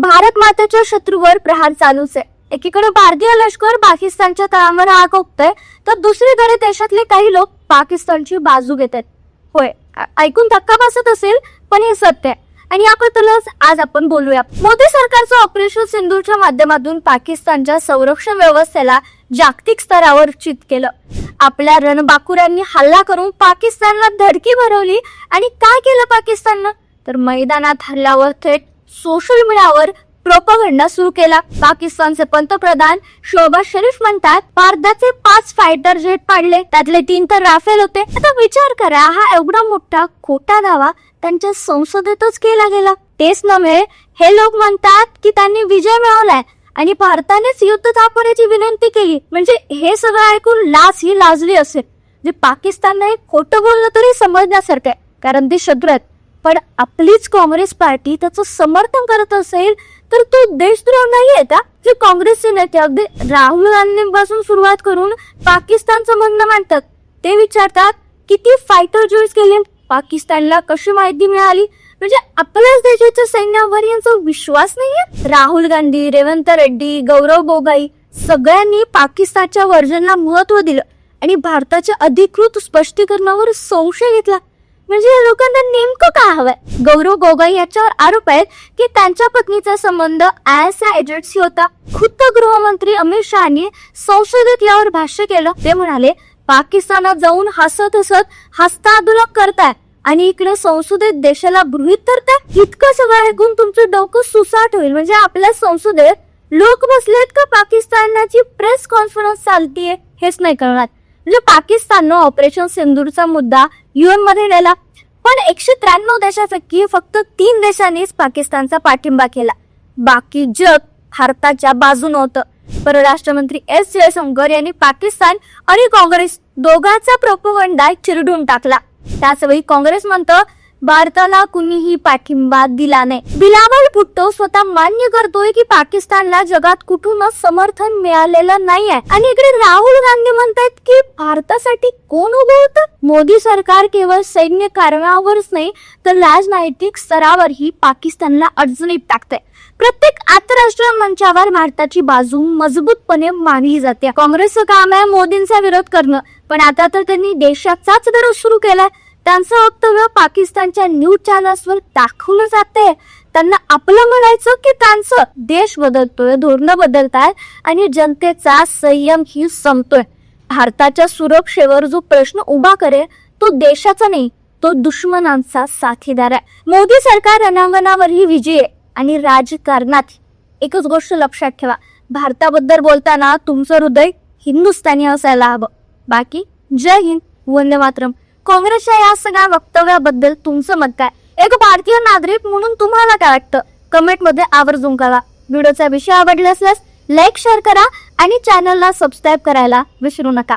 भारत मातेच्या शत्रूवर प्रहार चालूच आहे. एकीकडे भारतीय लष्कर पाकिस्तानच्या तळावर आग ओकतंय तर दुसरीकडे देशातले काही लोक पाकिस्तानची बाजू घेत आहेत होय ऐकून धक्का बसत असेल पण हे सत्य आहे. आणि याबद्दलच आज आपण बोलूया. मोदी सरकारचं ऑपरेशन सिंधूच्या माध्यमातून पाकिस्तानच्या संरक्षण व्यवस्थेला जागतिक स्तरावर चित केलं. आपल्या रणबाकुऱ्यांनी हल्ला करून पाकिस्तानला धडकी भरवली आणि काय केलं पाकिस्ताननं? तर मैदानात हल्ल्यावर थेट सोशल मीडियावर प्रोपगंडा सुरू केला. पाकिस्तानचे पंतप्रधान शोभा शरीफ म्हणतात भारताचे पाच फायटर जेट पाडले. त्यातले तीन तर राफेल होते. आता विचार करा हा एवढा मोठा खोटा दावा त्यांच्या संसदेतच केला गेला. तेच नव्हे हे लोक म्हणतात की त्यांनी विजय मिळवलाय आणि भारतानेच युद्ध थांबवण्याची विनंती केली. म्हणजे हे सगळं ऐकून लाच ही लाजली असेल. जे पाकिस्तानला एक खोटं बोललं तरी समजण्यासारखं आहे. कारण ते शत्रू आहेत. पण आपलीच काँग्रेस पार्टी त्याचं समर्थन करत असेल तर तो देशद्रोह नाहीये का? जे काँग्रेसचे नेते अगदी राहुल गांधींपासून सुरुवात करून पाकिस्तानचं म्हणणं मांडतात. ते विचारतात किती फायटर जोईस केले? पाकिस्तानला कशी माहिती मिळाली? म्हणजे आपल्याच देशाच्या सैन्यावर यांचा विश्वास नाहीये राहुल गांधी रेवंत रेड्डी गौरव गोगाई सगळ्यांनी पाकिस्तानच्या वर्जनला महत्त्व दिलं आणि भारताच्या अधिकृत स्पष्टीकरणावर संशय घेतला. म्हणजे या लोकांना नेमकं काय हवंय? गौरव गोगाई याच्यावर आरोप आहेत की त्यांच्या पत्नीचा संबंध आय आय एजन्सी होता. खुद्द गृहमंत्री अमित शहानी संसदेत यावर भाष्य केलं. ते म्हणाले पाकिस्तानात जाऊन हसत हसत हस्तांदोलन करताय आणि इकडे संसदेत देशाला गृहित धरताय? इतकं सगळं ऐकून तुमचं डोकं सुसाट होईल. म्हणजे आपल्या संसदेत लोक बसलेत का? पाकिस्तानाची प्रेस कॉन्फरन्स चालतीये. हेच नाही कळणार. म्हणजे पाकिस्ताननं ऑपरेशन सिंदूरचा मुद्दा युएनमध्ये नेला. पण एकशे त्र्याण्णव देशापैकी फक्त तीन देशांनीच पाकिस्तानचा पाठिंबा केला. बाकी जग भारताच्या बाजून होतं. परराष्ट्र मंत्री एस जयशंकर यांनी पाकिस्तान आणि काँग्रेस दोघांचा प्रोपोगंडा चिरडून टाकला. त्याचवेळी काँग्रेस म्हणतं भारताला कुणीही पाठिंबा दिला नाही. बिलावल भुट्टो स्वतः मान्य करतोय की पाकिस्तानला जगात कुठूनच समर्थन मिळालेलं नाही आहे आणि इकडे राहुल गांधी म्हणतात की भारतासाठी कोण उभं होतं? मोदी सरकार केवळ सैन्य कारवायावरच नाही तर राजनैतिक स्तरावरही पाकिस्तानला अडचणीत टाकते प्रत्येक आंतरराष्ट्रीय मंचावर भारताची बाजू मजबूतपणे मानली जाते. काँग्रेसचं काम आहे मोदींचा विरोध करणं पण आता तर त्यांनी देशाचाच विरोध सुरू केलाय. त्यांचं वक्तव्य पाकिस्तानच्या न्यूज चॅनल्सवर दाखवलं जाते त्यांना आपलं म्हणायचं की त्यांचं देश बदलतोय धोरणं बदलतायत आणि जनतेचा संयम ही संपतोय. भारताच्या सुरक्षेवर जो प्रश्न उभा करे तो देशाचा नाही तो दुश्मनांचा साथीदार आहे. मोदी सरकार रणांगणावरही विजय आहे आणि राजकारणात एकच गोष्ट लक्षात ठेवा. भारताबद्दल बोलताना तुमचं हृदय हिंदुस्थानी असायला हवं. बाकी जय हिंद वंदे मातरम. काँग्रेसच्या या सगळ्या वक्तव्याबद्दल तुमचं मत काय? एक भारतीय नागरिक म्हणून तुम्हाला काय वाटतं? कमेंटमध्ये आवर्जून करा व्हिडिओचा विषय आवडला असल्यास लाईक शेअर करा आणि चॅनलला सबस्क्राईब करायला विसरू नका.